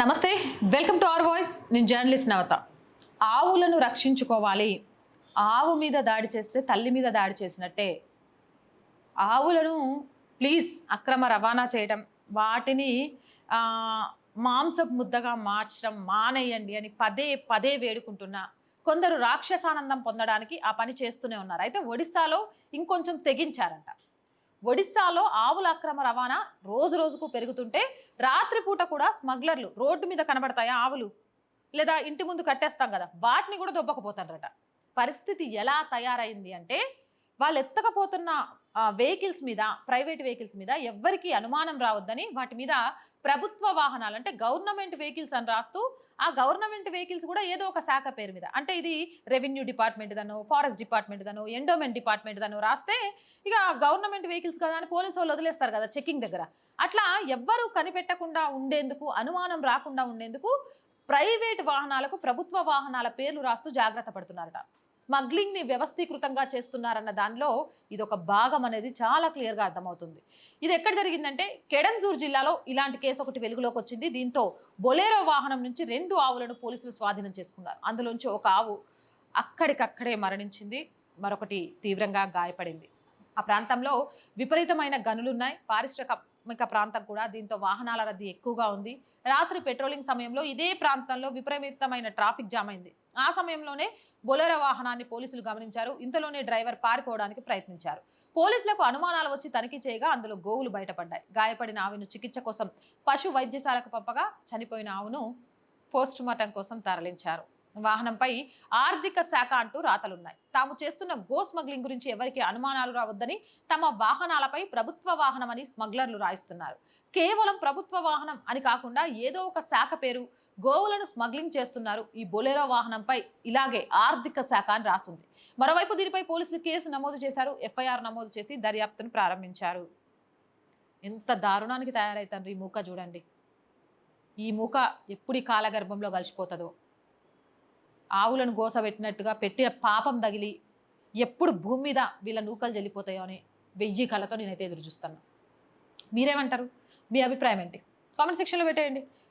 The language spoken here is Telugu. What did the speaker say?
నమస్తే వెల్కమ్ టు అవర్ వాయిస్. నేను జర్నలిస్ట్ నవత. ఆవులను రక్షించుకోవాలి. ఆవు మీద దాడి చేస్తే తల్లి మీద దాడి చేసినట్టే. ఆవులను ప్లీజ్ అక్రమ రవాణా చేయడం వాటిని మాంసపు ముద్దగా మార్చడం మానేయండి అని పదే పదే వేడుకుంటున్నా. కొందరు రాక్షసానందం పొందడానికి ఆ పని చేస్తూనే ఉన్నారు. అయితే ఒడిస్సాలో ఇంకొంచెం తెగించారంట. ఒడిస్సాలో ఆవుల అక్రమ రవాణా రోజు రోజుకు పెరుగుతుంటే రాత్రిపూట కూడా స్మగ్లర్లు రోడ్డు మీద కనబడతాయా ఆవులు? లేదా ఇంటి ముందు కట్టేస్తాం కదా వాటిని కూడా దొబ్బకపోతారట. పరిస్థితి ఎలా తయారైంది అంటే వాళ్ళు ఎత్తకపోతున్న వెహికల్స్ మీద ప్రైవేట్ వెహికల్స్ మీద ఎవ్వరికీ అనుమానం రావద్దని వాటి మీద ప్రభుత్వ వాహనాలు అంటే గవర్నమెంట్ వెహికల్స్ అని రాస్తూ ఆ గవర్నమెంట్ వెహికల్స్ కూడా ఏదో ఒక శాఖ పేరు మీద. అంటే ఇది రెవెన్యూ డిపార్ట్మెంట్ దను ఫారెస్ట్ డిపార్ట్మెంట్ దను ఎండోమెంట్ డిపార్ట్మెంట్ దను రాస్తే ఇక గవర్నమెంట్ వెహికల్స్ కదా అని పోలీసు వాళ్ళు వదిలేస్తారు కదా చెక్కింగ్ దగ్గర. అట్లా ఎవ్వరూ కనిపెట్టకుండా ఉండేందుకు అనుమానం రాకుండా ఉండేందుకు ప్రైవేట్ వాహనాలకు ప్రభుత్వ వాహనాల పేర్లు రాస్తూ జాగ్రత్త పడుతున్నారట. స్మగ్లింగ్ని వ్యవస్థీకృతంగా చేస్తున్నారన్న దానిలో ఇది ఒక భాగం అనేది చాలా క్లియర్గా అర్థమవుతుంది. ఇది ఎక్కడ జరిగిందంటే కెడన్జూర్ జిల్లాలో ఇలాంటి కేసు ఒకటి వెలుగులోకి వచ్చింది. దీంతో బొలేరో వాహనం నుంచి రెండు ఆవులను పోలీసులు స్వాధీనం చేసుకున్నారు. అందులోంచి ఒక ఆవు అక్కడికక్కడే మరణించింది. మరొకటి తీవ్రంగా గాయపడింది. ఆ ప్రాంతంలో విపరీతమైన గనులున్నాయి. పారిశ్రామిక ప్రాంతం కూడా దీంతో వాహనాల రద్దీ ఎక్కువగా ఉంది. రాత్రి పెట్రోలింగ్ సమయంలో ఇదే ప్రాంతంలో విపరీతమైన ట్రాఫిక్ జామ్ అయింది. ఆ సమయంలోనే బొలెరో వాహనాన్ని పోలీసులు గమనించారు. ఇంతలోనే డ్రైవర్ పారిపోవడానికి ప్రయత్నించారు. పోలీసులకు అనుమానాలు వచ్చి తనిఖీ చేయగా అందులో గోవులు బయటపడ్డాయి. గాయపడిన ఆవును చికిత్స కోసం పశు వైద్యశాలకు పంపగా చనిపోయిన ఆవును పోస్టుమార్టం కోసం తరలించారు. వాహనంపై ఆర్థిక శాఖ అంటూ రాతలున్నాయి. తాము చేస్తున్న గో స్మగ్లింగ్ గురించి ఎవరికి అనుమానాలు రావద్దని తమ వాహనాలపై ప్రభుత్వ వాహనం అని స్మగ్లర్లు రాయిస్తున్నారు. కేవలం ప్రభుత్వ వాహనం అని కాకుండా ఏదో ఒక శాఖ పేరు గోవులను స్మగ్లింగ్ చేస్తున్నారు. ఈ బొలెరో వాహనంపై ఇలాగే ఆర్థిక శాఖ అని రాసింది. మరోవైపు దీనిపై పోలీసులు కేసు నమోదు చేశారు. ఎఫ్ఐఆర్ నమోదు చేసి దర్యాప్తును ప్రారంభించారు. ఎంత దారుణానికి తయారవుతారు ఈ మూక చూడండి. ఈ మూక ఎప్పుడు ఈ కాలగర్భంలో కలిసిపోతుందో. ఆవులను గోసబెట్టినట్టుగా పెట్టిన పాపం తగిలి ఎప్పుడు భూమి మీద వీళ్ళ నూకలు చెల్లిపోతాయో అని వెయ్యి కళతో నేనైతే ఎదురు చూస్తాను మీరేమంటారు? మీ అభిప్రాయం ఏంటి? కామెంట్ సెక్షన్లో పెట్టేయండి.